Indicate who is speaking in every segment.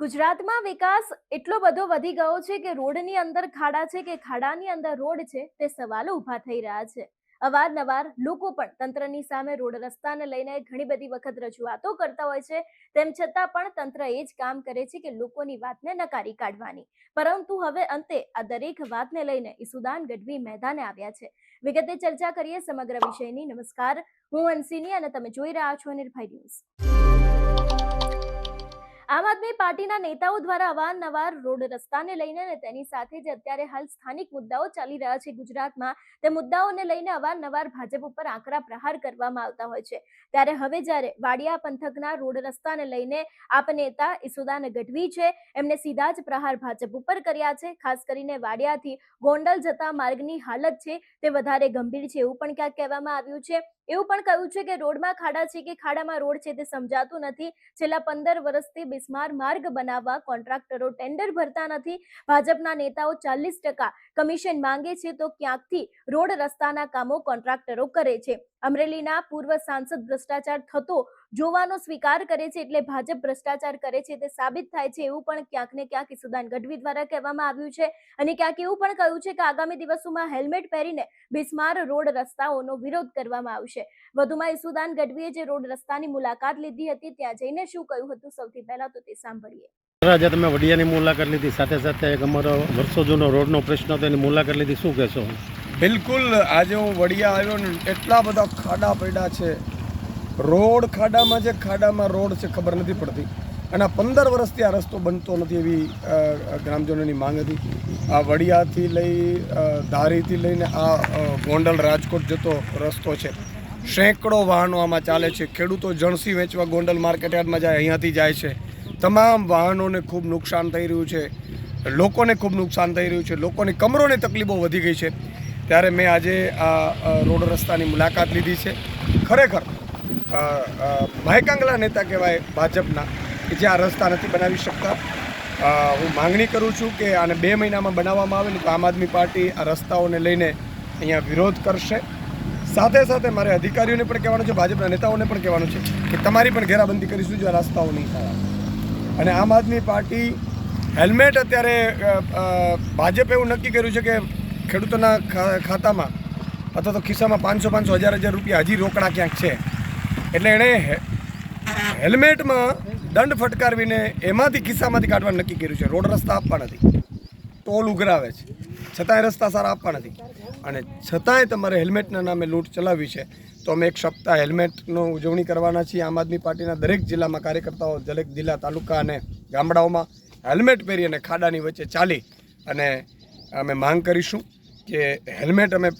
Speaker 1: ગુજરાતમાં વિકાસ એટલો બધો વધી ગયો છે કે રોડની અંદર ખાડા છે કે ખાડાની અંદર રોડ છે તે સવાલો ઊભા થઈ રહ્યા છે. અવારનવાર લોકો પણ તંત્રની સામે રોડ રસ્તાને લઈને ઘણી બધી વખત રજૂઆતો કરતા હોય છે. તેમ છતાં પણ તંત્ર એ જ કામ કરે છે કે લોકોની વાતને નકારી કાઢવાની. પરંતુ હવે અંતે આ દરેક વાતને લઈને ઈસુદાન ગઢવી મેદાને આવ્યા છે. વિગતે ચર્ચા કરીએ સમગ્ર વિષયની. નમસ્કાર. હું અંશિની અને તમે જોઈ રહ્યા છો નિર્ભય ન્યૂઝ. આમ આદમી પાર્ટીના નેતાઓ દ્વારા અવારનવાર રોડ રસ્તાને લઈને અને તેની સાથે જ અત્યારે હાલ સ્થાનિક મુદ્દાઓ ચાલી રહ્યા છે ગુજરાતમાં. તે મુદ્દાઓને લઈને અવારનવાર ભાજપ ઉપર આકરા પ્રહાર કરવામાં આવતા હોય છે. ત્યારે હવે જ્યારે વાડિયા પંથકના રોડ રસ્તાને લઈને આપ નેતા ઈસુદાન ગઢવી છે, એમને સીધા જ પ્રહાર ભાજપ ઉપર કર્યા છે. ખાસ કરીને વાડિયાથી ગોંડલ જતા માર્ગની હાલત છે તે વધારે ગંભીર છે એવું પણ ક્યાંક કહેવામાં આવ્યું છે. એવું પણ કહ્યું છે કે રોડમાં ખાડા છે કે ખાડામાં રોડ છે તે સમજાતું નથી. છેલ્લા પંદર વર્ષથી બિસ્માર માર્ગ બનાવવા કોન્ટ્રાક્ટરો ટેન્ડર ભરતા નથી. ભાજપના નેતાઓ ચાલીસ ટકા કમિશન માંગે છે તો ક્યાંકથી રોડ રસ્તાના કામો કોન્ટ્રાક્ટરો કરે છે? અમરેલીના પૂર્વ સાંસદ ભ્રષ્ટાચાર થતો જોવાનો સ્વીકાર કરે છે એટલે ભાજપ ભ્રષ્ટાચાર કરે છે તે સાબિત થાય છે એવું પણ ક્યાંક ને ક્યાંક ઈસુદાન ગઢવી દ્વારા કહેવામાં આવ્યું છે. અને ક્યાંક એવું પણ કહ્યું છે કે આગામી દિવસોમાં હેલ્મેટ પહેરીને બિસ્માર રોડ રસ્તાઓનો વિરોધ કરવામાં આવશે. વધુમાં ઈસુદાન ગઢવીએ જે રોડ રસ્તાની મુલાકાત લીધી હતી ત્યાં જઈને શું કહ્યું હતું? સૌથી પહેલા તો તે સાંભળીએ.
Speaker 2: આજે તમે વડિયાની મુલાકાત લીધી. સાથે સાથે એક અમારો વર્ષો જૂનો રોડનો પ્રશ્ન હતો મુલાકાત લીધી. શું કહેશો?
Speaker 3: બિલકુલ, આજે હું વડિયા આવ્યો ને એટલા બધા ખાડા પડ્યા છે. રોડ ખાડામાં છે ખાડામાં રોડ છે, ખબર નથી પડતી. અને આ પંદર વર્ષથી આ રસ્તો બનતો નથી એવી ગ્રામજનોની માંગ હતી. આ વડિયાથી લઈ ધારીથી લઈને આ ગોંડલ રાજકોટ જતો રસ્તો છે. સેંકડો વાહનો આમાં ચાલે છે. ખેડૂતો જણસી વેચવા ગોંડલ માર્કેટયાર્ડમાં જાય, અહીંયાથી જાય છે. તમામ વાહનોને ખૂબ નુકસાન થઈ રહ્યું છે. લોકોને ખૂબ નુકસાન થઈ રહ્યું છે. લોકોની કમરોની તકલીફો વધી ગઈ છે. ત્યારે મેં આજે આ રોડ રસ્તાની મુલાકાત લીધી છે. ખરેખર અ, નેતા કહેવાય ભાજપના કે જે આ રસ્તા નથી બનાવી શકતા. હું માંગણી કરું છું કે આને બે મહિનામાં બનાવવામાં આવે ને તો આમ આદમી પાર્ટી આ રસ્તાઓને લઈને અહીંયા વિરોધ કરશે. સાથે સાથે મારે અધિકારીઓને પણ કહેવાનું છે ભાજપના નેતાઓને પણ કહેવાનું છે કે તમારી પણ ઘેરાબંધી કરીશું જો આ રસ્તાઓ નહીં થાય અને આમ આદમી પાર્ટી હેલ્મેટ અત્યારે ભાજપે એવું નક્કી કર્યું છે કે ખેડૂતોના ખાતામાં અથવા તો ખિસ્સામાં પાંચસો પાંચસો, હજાર હજાર રૂપિયા હજી રોકડા ક્યાંક છે. એટલે એણે હેલ્મેટમાં દંડ ફટકારવીને એમાંથી ખિસ્સામાંથી કાઢવાનું નક્કી કર્યું છે. રોડ રસ્તા આપવા નથી. ટોલ ઉઘરાવે છે. છતાંય રસ્તા સારા આપવા નથી. અને છતાંય તમારે હેલ્મેટના નામે લૂંટ ચલાવવી છે, તો અમે એક સપ્તાહ હેલ્મેટનો ઉજવણી કરવાના છીએ. આમ આદમી પાર્ટીના દરેક જિલ્લામાં કાર્યકર્તાઓ દરેક જિલ્લા, તાલુકા અને ગામડાઓમાં હેલ્મેટ પહેરી અને ખાડાની વચ્ચે ચાલી અને અમે માંગ કરીશું. કે હેલ્મેટ અમે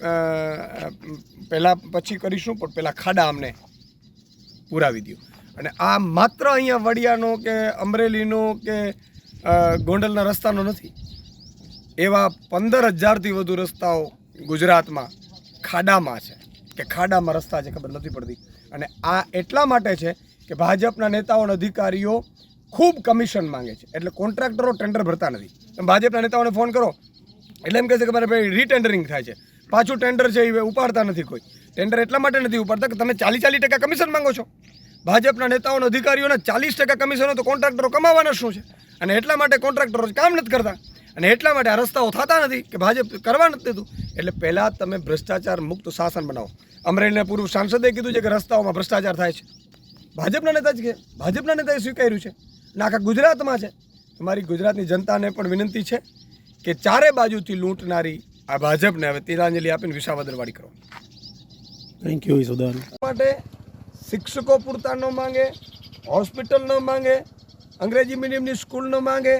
Speaker 3: પહેલાં પછી કરીશું, પણ પહેલાં ખાડા અમને પુરાવી દો અને આ માત્ર અહીંયા વડિયાનો કે અમરેલીનો કે ગોંડલના રસ્તાનો નથી. એવા પંદર હજારથી વધુ રસ્તાઓ ગુજરાતમાં ખાડામાં છે. કે ખાડામાં રસ્તા છે, ખબર નથી પડતી. અને આ એટલા માટે છે કે ભાજપના નેતાઓ અને અધિકારીઓ ખૂબ કમિશન માંગે છે. એટલે કોન્ટ્રાક્ટરો ટેન્ડર ભરતા નથી. તમે ભાજપના નેતાઓને ફોન કરો એટલે એમ કહે છે કે મારે ભાઈ રીટેન્ડરિંગ થાય છે. પાછું ટેન્ડર છે એ ઉપાડતા નથી કોઈ. ટેન્ડર એટલા માટે નથી ઉપાડતા કે તમે ચાલી ચાલીસ ટકા કમિશન માંગો છો. ભાજપના નેતાઓના, અધિકારીઓને અધિકારીઓના ચાલીસ ટકા કમિશનો તો કોન્ટ્રાક્ટરો કમાવાના શું છે? અને એટલા માટે કોન્ટ્રાક્ટરો કામ નથી કરતા. અને એટલા માટે આ રસ્તાઓ થતા નથી કે ભાજપ કરવા નથી દેતું. એટલે પહેલાં તમે ભ્રષ્ટાચાર મુક્ત શાસન બનાવો. અમરેલીના પૂર્વ સાંસદે કીધું છે કે રસ્તાઓમાં ભ્રષ્ટાચાર થાય છે. ભાજપના નેતા જ કે, ભાજપના નેતાએ સ્વીકાર્યું છે. અને આખા ગુજરાતમાં છે. તમારી ગુજરાતની જનતાને પણ વિનંતી છે કે ચારે બાજુથી લૂંટનારી આ ભાજપને હવે તિરાંજલિ આપીને વિસાવદરવાડી કરો.
Speaker 2: Thank you Isudan.
Speaker 3: માટે શિક્ષકો પૂરતા ન માંગે હોસ્પિટલ ન માંગે અંગ્રેજી મીડિયમની સ્કૂલ ન માંગે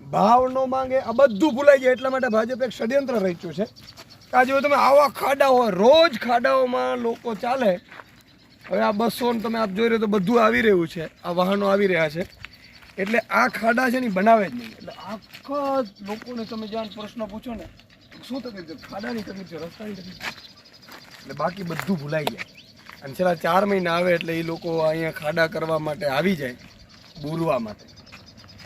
Speaker 3: ભાવ ન માંગે આ બધું ભૂલાઈ જાય એટલા માટે ભાજપ એક ષડયંત્ર રચ્યું છે. આજે તમે આવા ખાડા હોય રોજ ખાડાઓમાં લોકો ચાલે હવે આ બસો તમે આપ જોઈ રહ્યો તો બધું આવી રહ્યું છે આ વાહનો આવી રહ્યા છે. એટલે આ ખાડા છે ને બનાવે જ નહીં. એટલે આખા લોકોને તમે જ્યાં પ્રશ્ન પૂછો ને શું તકલીફ છે? ખાડાની તકલીફ છે રસ્તાની તકલીફ એટલે બાકી બધું ભૂલાઈ જાય. અને છેલ્લા ચાર મહિના આવે એટલે એ લોકો અહીંયા ખાડા કરવા માટે આવી જાય બોલવા માટે.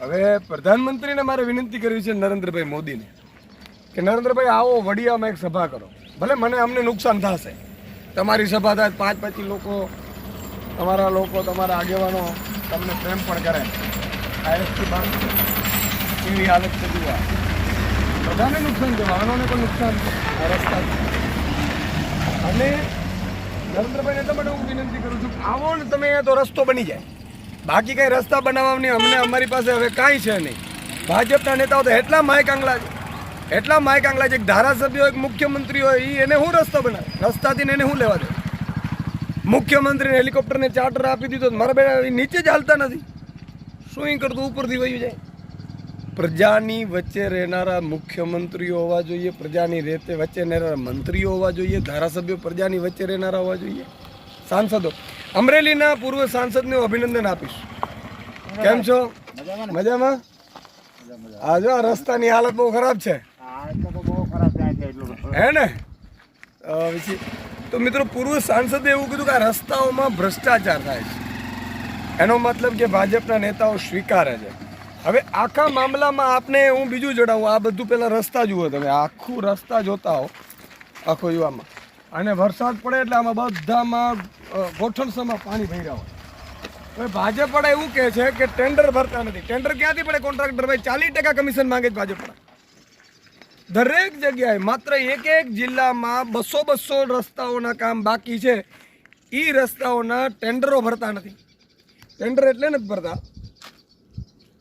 Speaker 3: હવે પ્રધાનમંત્રીને મારે વિનંતી કરવી છે નરેન્દ્રભાઈ મોદીને કે નરેન્દ્રભાઈ આવો વડિયામાં એક સભા કરો. ભલે મને અમને નુકસાન થશે. તમારી સભા થાય પાંચ પચીસ લોકો તમારા લોકો તમારા આગેવાનો તમને પ્રેમ પણ કરે. ટાયર્સથી બાંધ એવી હાલત છે જુઓ. બધાને નુકસાન છે, વાહનોને પણ નુકસાન છે રસ્તા અને નરેન્દ્રભાઈને માટે હું વિનંતી કરું છું આવો ને તમે અહીંયા તો રસ્તો બની જાય. બાકી કઈ રસ્તા બનાવવાની અમને અમારી પાસે હવે કાંઈ છે નહીં. ભાજપના નેતાઓ તો એટલા માયક માયકાંગલા છે. એટલા માયક માયકાંગલા છે એક ધારાસભ્ય હોય એક મુખ્યમંત્રી હોય એ એને શું રસ્તો બનાવે? રસ્તાથી એને શું લેવા દે મુખ્યમંત્રીને હેલિકોપ્ટરને ચાર્ટર આપી દીધો મારા બેટા નીચે જ હાલતા નથી. શું કરતું ઉપરથી વયું જાય? પ્રજાની વચ્ચે રહેનારા મુખ્યમંત્રીઓ હોવા જોઈએ પ્રજાની રેતે વચ્ચે રહેનારા મંત્રીઓ હોવા જોઈએ ધારાસભ્યો પ્રજાની વચ્ચે રહેનારા હોવા જોઈએ. સાંસદો અમરેલીના પૂર્વ સાંસદને અભિનંદન આપીશ. કેમ છો? મજામાં આ જો આ રસ્તાની હાલત બહુ ખરાબ છે. હે ને? પછી તો મિત્રો પૂર્વ સાંસદે એવું કીધું કે આ રસ્તાઓમાં ભ્રષ્ટાચાર થાય છે. એનો મતલબ કે ભાજપના નેતાઓ સ્વીકારે છે. હવે આખા મામલામાં આપને હું બીજું જણાવું, આ બધું પહેલાં રસ્તા જુઓ તમે, આખું રસ્તા જોતા હો, આખો યુવામાં. અને વરસાદ પડે એટલે આમાં બધામાં ગોઠણસામાં પાણી ભર્યા હોય. હવે ભાજપ વાળા એવું કહે છે કે ટેન્ડર ભરતા નથી. ટેન્ડર ક્યાંથી પડે કોન્ટ્રાક્ટર ભાઈ, ચાલીસ ટકા કમિશન માંગે છે ભાજપ દરેક જગ્યાએ માત્ર એક એક જિલ્લામાં બસો બસો રસ્તાઓના કામ બાકી છે. એ રસ્તાઓના ટેન્ડરો ભરતા નથી. ટેન્ડર એટલે નથી ભરતા.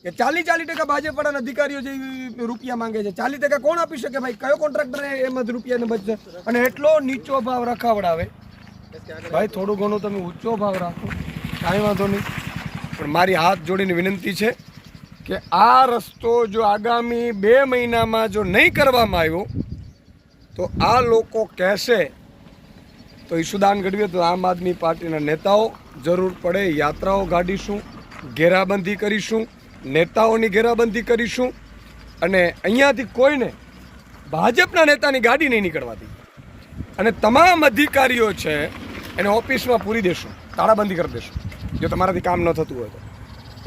Speaker 3: કે ચાલી ચાલી ટકા ભાજપવાળાના અધિકારીઓ જે રૂપિયા માંગે છે ચાલી ટકા કોણ આપી શકે ભાઈ? કયો કોન્ટ્રાક્ટર એમાં જ રૂપિયાને બચશે? અને એટલો નીચો ભાવ રખાવડાવે. ભાઈ, થોડું ઘણું તમે ઊંચો ભાવ રાખો, કાંઈ વાંધો નહીં. પણ મારી હાથ જોડીને વિનંતી છે કે આ રસ્તો જો આગામી બે મહિનામાં જો નહીં કરવામાં આવ્યો, તો આ લોકો કહેશે તો ઈશુદાન ગઢવી તો આમ આદમી પાર્ટીના નેતાઓ જરૂર પડે યાત્રાઓ કાઢીશું ઘેરાબંધી કરીશું, નેતાઓની ઘેરાબંધી કરીશું અને અહીંયાથી કોઈને ભાજપના નેતાની ગાડી નહીં નીકળવાતી. અને તમામ અધિકારીઓ છે એને ઓફિસમાં પૂરી દેશું, તાળાબંધી કરી દેશું, જો તમારાથી કામ ન થતું હોય તો.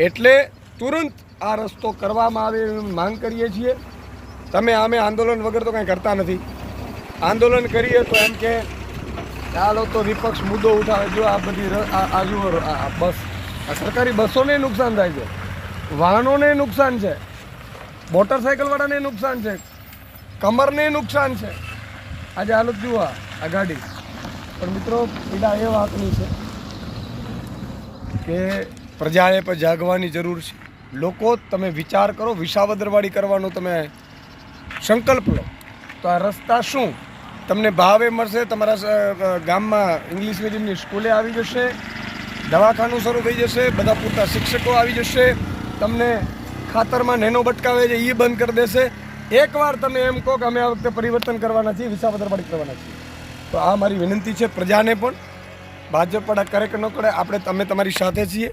Speaker 3: એટલે તુરંત આ રસ્તો કરવામાં આવે એવી માંગ કરીએ છીએ. તમે આમે આંદોલન વગર તો કંઈ કરતા નથી. આંદોલન કરીએ તો એમ કે ચાલો તો વિપક્ષ મુદ્દો ઉઠાવે. જો આ બધી ર- આ આ જુઓ, આ આ બસ. સરકારી બસોને નુકસાન થાય છે. વાહનોને નુકસાન છે. મોટરસાયકલવાળાને નુકસાન છે. કમરને નુકસાન છે. આજે હાલત જુઓ આ ગાડી. પણ મિત્રો, પીડા એ વાતની છે કે પ્રજાએ પણ જાગવાની જરૂર છે. લોકો, તમે વિચાર કરો, વિસાવદરવાળી કરવાનો તમે સંકલ્પ લો. તો આ રસ્તા શું? તમને ભાવે મળશે, તમારા ગામમાં ઇંગ્લિશ મીડિયમની સ્કૂલે આવી જશે, દવાખાનું શરૂ થઈ જશે, બધા પૂરતા શિક્ષકો આવી જશે, તમને ખાતરમાં નેનો બટકાવે છે એ બંધ કરી દેશે. એકવાર તમે એમ કહો કે અમે આ વખતે પરિવર્તન કરવાના છીએ વિસાવદરવાળી કરવાના છીએ. તો આ મારી વિનંતી છે પ્રજાને પણ. ભાજપ વાળા કરે કે ન કરે આપણે તમે તમારી સાથે છીએ.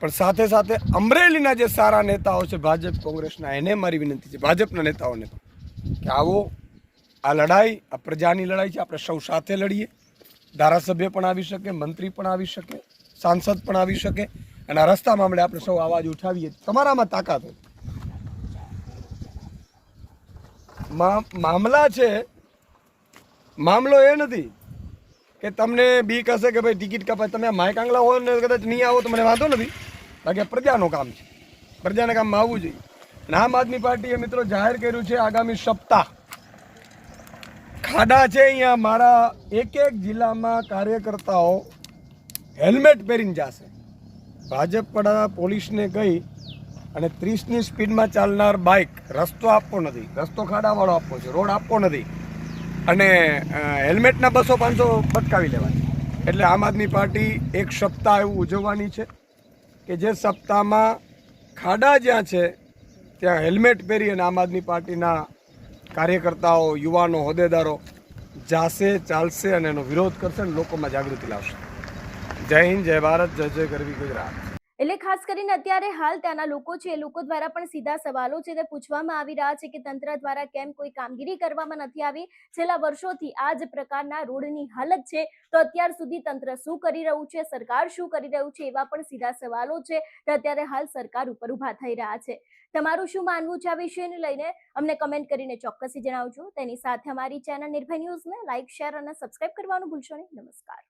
Speaker 3: પણ સાથે સાથે અમરેલીના જે સારા નેતાઓ છે, ભાજપ કોંગ્રેસના, એને મારી વિનંતી છે, ભાજપના નેતાઓને કે આવો આ લડાઈ, આ પ્રજાની લડાઈ છે, આપણે સૌ સાથે લડીએ. ધારાસભ્ય પણ આવી શકે, મંત્રી પણ આવી શકે, સાંસદ પણ આવી શકે, અને આ રસ્તા મામલે આપણે સૌ અવાજ ઉઠાવીએ. તમારામાં તાકાત હોય. મામલા છે, મામલો એ નથી કે તમને બીક હશે કે ભાઈ ટિકિટ કપાય. તમે આ માયકાંગલા હો ને કદાચ નહીં આવો તો મને વાંધો નથી. બાકી પ્રજાનું કામ છે. પ્રજાના કામમાં આવવું જોઈએ. અને આમ આદમી પાર્ટીએ મિત્રો જાહેર કર્યું છે આગામી સપ્તાહ. ખાડા છે અહીંયા મારા એક એક જિલ્લામાં કાર્યકર્તાઓ હેલ્મેટ પહેરીને જશે. ભાજપ વડા પોલીસને કહી અને ત્રીસની સ્પીડમાં ચાલનાર બાઇક રસ્તો આપવો નથી, રસ્તો ખાડાવાળો આપવો છે, રોડ આપવો નથી અને હેલ્મેટના બસો પાંચસો બટકાવી લેવા એટલે આમ આદમી પાર્ટી એક સપ્તાહ એવું ઉજવવાની છે કે જે સપ્તાહમાં ખાડા જ્યાં છે ત્યાં હેલ્મેટ પહેરી અને આમ આદમી પાર્ટીના કાર્યકર્તાઓ, યુવાનો, હોદ્દેદારો જાશે, ચાલશે અને એનો વિરોધ કરશે અને લોકોમાં જાગૃતિ લાવશે. જય હિન્દ, જય ભારત, જય જય ગરવી ગુજરાત.
Speaker 1: એટલે ખાસ કરીને અત્યારે હાલ ત્યાંના લોકો છે, એ લોકો દ્વારા પણ સીધા સવાલો છે, તે પૂછવામાં આવી રહ્યા છે કે તંત્ર દ્વારા કેમ કોઈ કામગીરી કરવામાં નથી આવી? છેલ્લા વર્ષોથી આ જ પ્રકારના રોડની હાલત છે. તો અત્યાર સુધી તંત્ર શું કરી રહ્યું છે? સરકાર શું કરી રહ્યું છે? એવા પણ સીધા સવાલો છે તે અત્યારે હાલ સરકાર ઉપર ઊભા થઈ રહ્યા છે. તમારું શું માનવું છે આ વિષયને લઈને? અમને કમેન્ટ કરીને ચોક્કસથી જણાવજો. તેની સાથે અમારી ચેનલ નિર્ભય ન્યૂઝને લાઇક શેર અને સબસ્ક્રાઇબ કરવાનું ભૂલશો નહીં. નમસ્કાર.